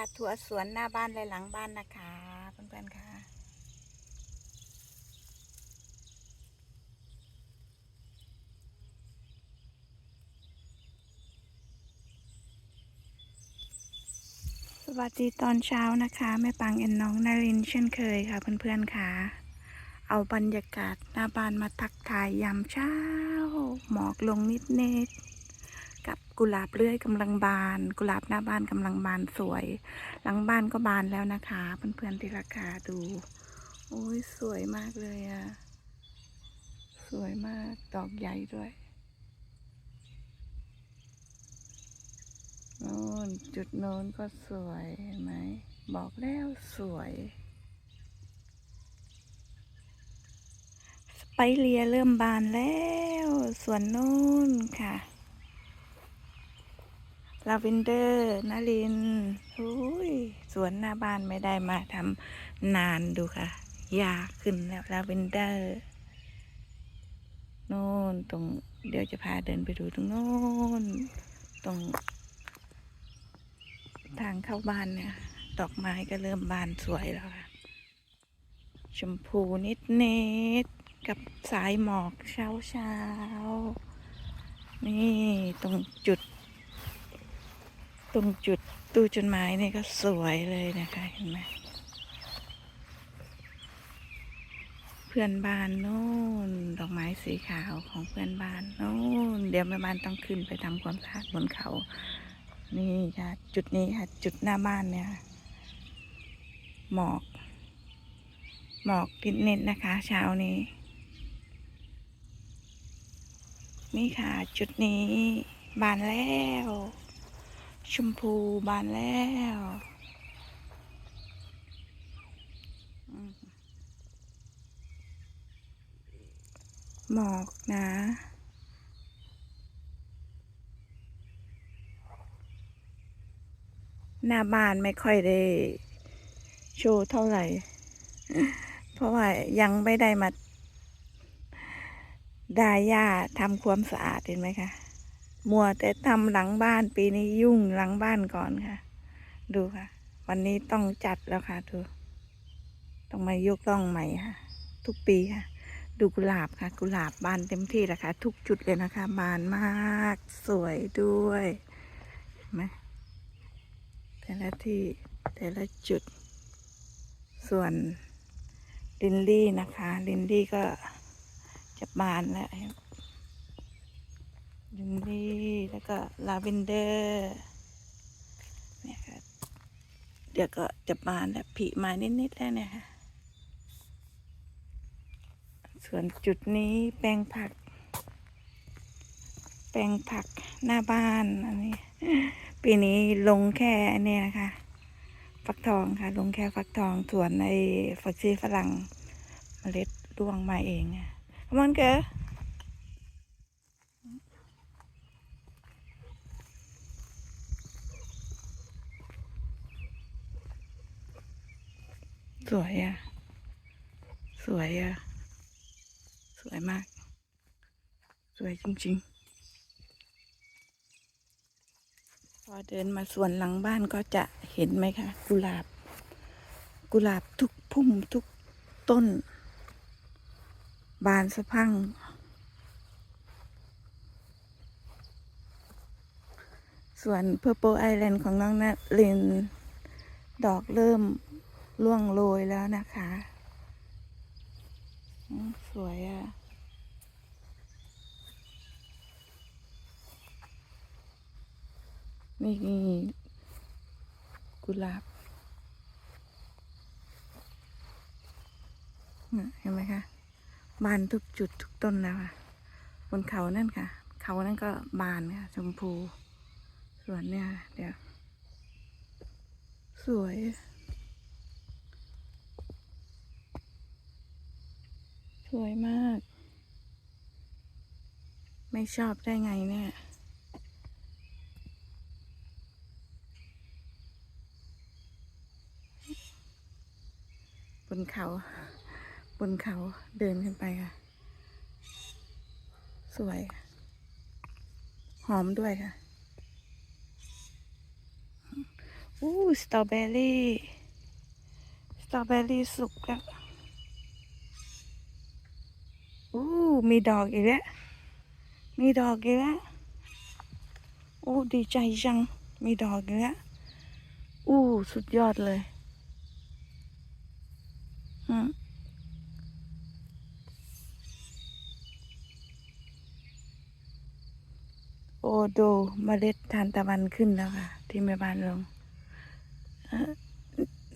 าทัวร์สวนหน้าบ้านและหลังบ้านนะคะเพื่อนๆค่ะสวัสดีตอนเช้านะคะแม่ปังเอ็นน้องนารินเช่นเคยค่ะ เพื่อนๆค่ะ เอาบรรยากาศหน้าบ้านมาทักทายยามเช้า หมอกลงนิดๆ กับกุหลาบเลื่อยกำลังบาน กุหลาบหน้าบ้านกำลังบานสวย หลังบ้านก็บานแล้วนะคะเพื่อนๆที่ราคาดู โอ้ยสวยมากเลยอะสวยมากดอกใหญ่ด้วยโน่นจุดโน้นก็สวยเห็นไหมบอกแล้วสวยสไปเรียเริ่มบานแล้วสวนโน้นค่ะ ลาเวนเดอร์นารินอุ้ยสวนหน้าบ้านไม่ได้มาทำนานดูค่ะยาขึ้นแล้วลาเวนเดอร์โน่นตรง เดี๋ยวจะพาเดินไปดูตรงโน้นตรง ทางเข้าบ้านเนี่ย ดอกไม้ก็เริ่มบานสวยแล้วค่ะ ชมพูนิดเนตๆกับสายหมอกเช้าเช้าๆนี่ตรงจุด ตรงจุดตู้จดหมายนี่ก็สวยเลยนะคะเห็นไหมเพื่อนบ้านโน่นดอกไม้สีขาวของเพื่อนบ้านโน่นเดี๋ยวแม่บ้านต้องขึ้นไปทำความสะอาดบนเขา นี่ค่ะจุดนี้ค่ะจุดหน้าบ้านเนี่ยหมอก หมอกนิดๆนะคะ เช้านี้ นี่ค่ะ จุดนี้บานแล้ว ชมพูบานแล้วหมอกนะหน้าบ้านไม่ค่อยได้โชว์เท่าไหร่ เพราะว่ายังไม่ได้มาดาย่าทำความสะอาดเห็นไหมคะ มัวแต่ทำหลังบ้านปีนี้ยุ่งหลังบ้านก่อนค่ะ ดูค่ะ วันนี้ต้องจัดแล้วค่ะดูต้องมายกต้องใหม่ค่ะ ทุกปีค่ะ ดูกุหลาบค่ะ กุหลาบบานเต็มที่แล้วค่ะ ทุกจุดเลยนะคะ บานมากสวยด้วยเห็นไหมแต่ละที่แต่ละจุด ส่วนลินลี่นะคะ ลินลี่ก็จะบานแล้ว ลินลี่แล้วก็ลาเวนเดอร์เนี่ยค่ะเดี๋ยวก็จะบานแล้วผีมานิดๆแล้วเนี่ยค่ะ ส่วนจุดนี้แปลงผัก แปลงผักหน้าบ้านอันนี้ปีนี้ลงแค่อันนี้นะคะฟักทองค่ะ ลงแค่ฟักทองส่วนในฟักชีฝรั่งเมล็ดร่วงมาเองอะมันเก๋ สวยอะ สวยอะ สวยมาก สวยจริง ๆ พอเดินมาสวนหลังบ้านก็จะเห็นไหมคะ กุหลาบ กุหลาบทุกพุ่มทุกต้น บานสะพังส่วนเพอร์โปไอแลนด์ของน้องนัทลินดอกเริ่ม ร่วงโรยแล้วนะคะ สวยอะ่ะ นี่กุหลาบเห็นไหมคะบานทุกจุดทุกต้นแล้วค่ะ บนเขานั่นค่ะ เขานั่นก็บานค่ะชมพู ส่วนเนี่ยเดี๋ยว สวย วยมาก ไม่ชอบได้ไงเนี่ยบนเขา บนเขาเดินขึ้นไปค่ะ สวย หอมด้วยค่ะอู้สตรอเบอรี่ สตรอเบอรี่สุกแล้ว อู้มีดอกอีกแล้ว มีดอกอีกแล้วโอ้ดีใจจัง มีดอกอีกแล้วอู้สุดยอดเลยอืมโอ้ดูเมล็ดทานตะวันขึ้นแล้วค่ะ ที่แม่บ้านลงอ่อ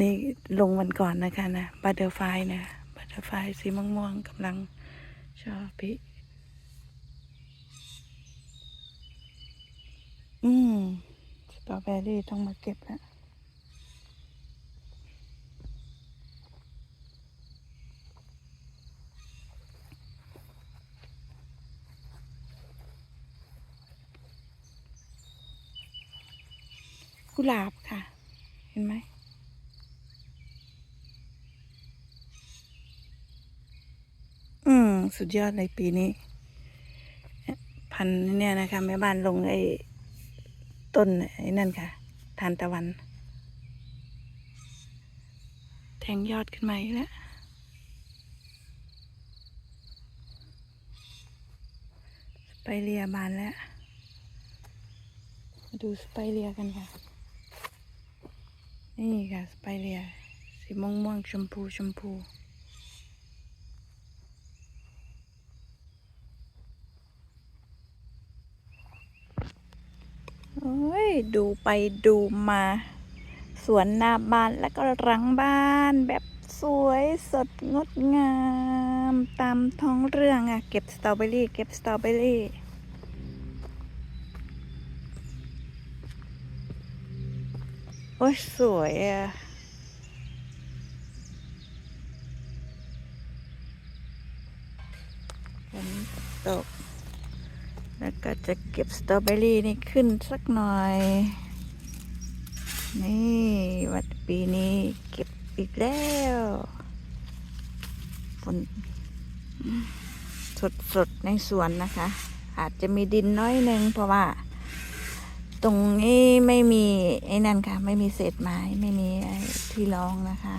นี่ลงวันก่อนนะคะนะบัตเตอร์ไฟนะบัตเตอร์ไฟสีม่วงๆกำลัง ชอบพี่อืม สตรอเบอรี่ต้องมาเก็บแล้วกุหลาบค่ะ เห็นไหม อืม สุดยอดเลยปีนี้ พันเนี่ยนะคะแม่บ้านลงไอ้ต้นไอ้นั่นค่ะ ทานตะวัน แทงยอดขึ้นมาอีกแล้วสไปเรียบานแล้วมาดูสไปเรียกันค่ะ นี่ค่ะ สไปเรีย สีม่วงม่วงๆชมพูชมพู โอ้ยดูไปดูมา สวนหน้าบ้านแล้วก็หลังบ้านแบบสวยสดงดงาม ตามท้องเรื่องอะเก็บสตรอเบอรี่ เก็บสตรอเบอรี่โอ้ยสวยอะฝนตก แล้วก็จะเก็บสตรอเบอรี่นี่ขึ้นสักหน่อย นี่วัดปีนี้เก็บอีกแล้วฝนสดสดๆในสวนนะคะ อาจจะมีดินน้อยหนึ่งเพราะว่า ตรงนี้ไม่มีไอ้นั่นค่ะ ไม่มีเศษไม้ไม่มีที่รองนะคะ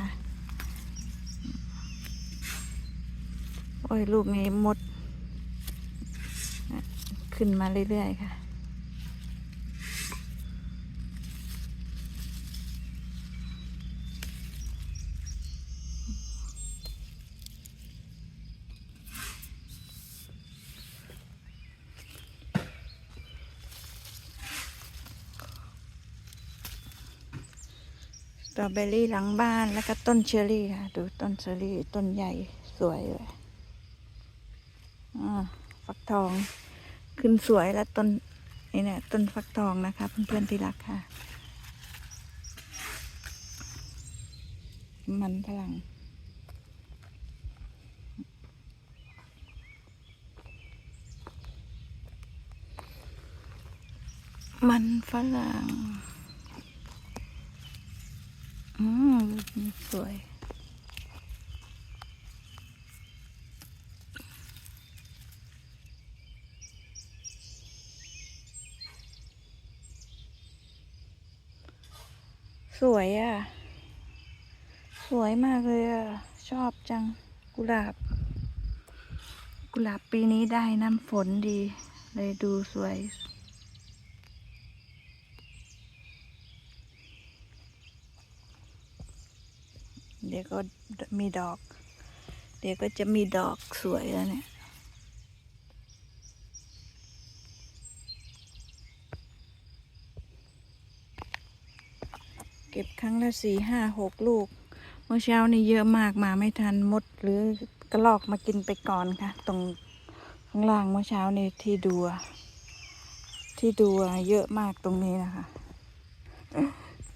โอ้ยลูกนี้มด ขึ้นมาเรื่อย ๆ ค่ะ สตรอเบอรี่หลังบ้านแล้วก็ต้นเชอรี่ค่ะ ดูต้นเชอรี่ต้นใหญ่สวยเลย อ่าฟักทอง ขึ้นสวยแล้วต้นนี่เนี่ยต้นฟักทองนะคะ เพื่อนๆที่รักค่ะ มันฝรั่งมันฝรั่ง อืม สวย วยอะ สวยมากเลยอะ ชอบจังกุหลาบ กุหลาบปีนี้ได้น้ำฝนดี เลยดูสวย เดี๋ยวก็มีดอก เดี๋ยวก็จะมีดอกสวยแล้วเนี่ย เก็บครั้งละสี่ห้าหกลูก เมื่อเช้านี่เยอะมากมาไม่ทันมดหรือกระลอกมากินไปก่อนค่ะ ตรงข้างล่างเมื่อเช้านี่ที่ดูอะที่ดูอะเยอะมากตรงนี้นะคะ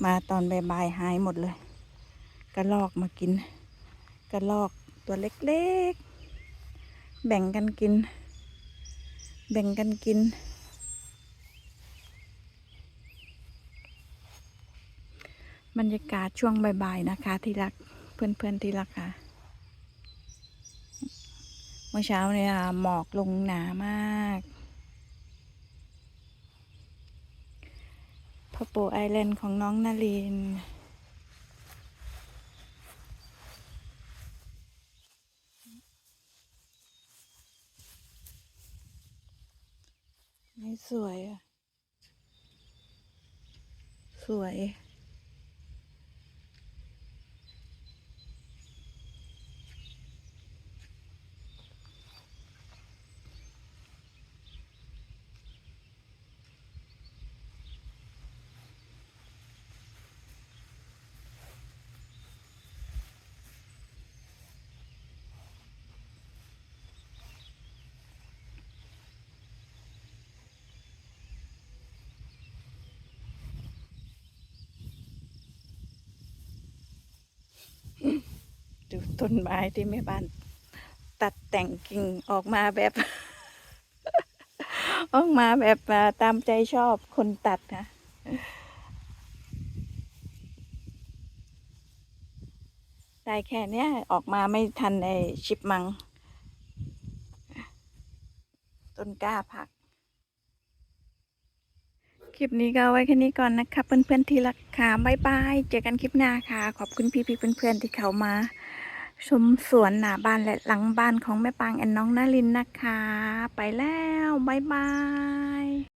มาตอนบ่ายๆหายหมดเลย กระลอกมากิน กระลอกตัวเล็กๆ แบ่งกันกิน แบ่งกันกิน บรรยากาศช่วงบ่ายๆนะคะ ที่รักเพื่อนๆที่รักค่ะ เมื่อเช้าเนี่ยหมอกลงหนามากพ่อปู่ไอแลนด์ของน้องนารินไม่สวยอะสวย ดู ต้นไม้ที่แม่บ้าน ตัดแต่งกิ่งออกมาแบบ ออกมาแบบตามใจชอบคนตัดนะได้แค่เนี้ยออกมาไม่ทันไอชิปมัง ต้นกล้าผัก คลิปนี้ก็ไว้แค่นี้ก่อนนะคะเพื่อนๆที่รักค่ะบ๊ายบาย เจอกันคลิปหน้าค่ะ ขอบคุณพี่ๆเพื่อนๆที่เขามา ชมสวนหน้าบ้านและหลังบ้านของแม่ปางแอนน้องนารินนะคะ ไปแล้ว บ๊ายบาย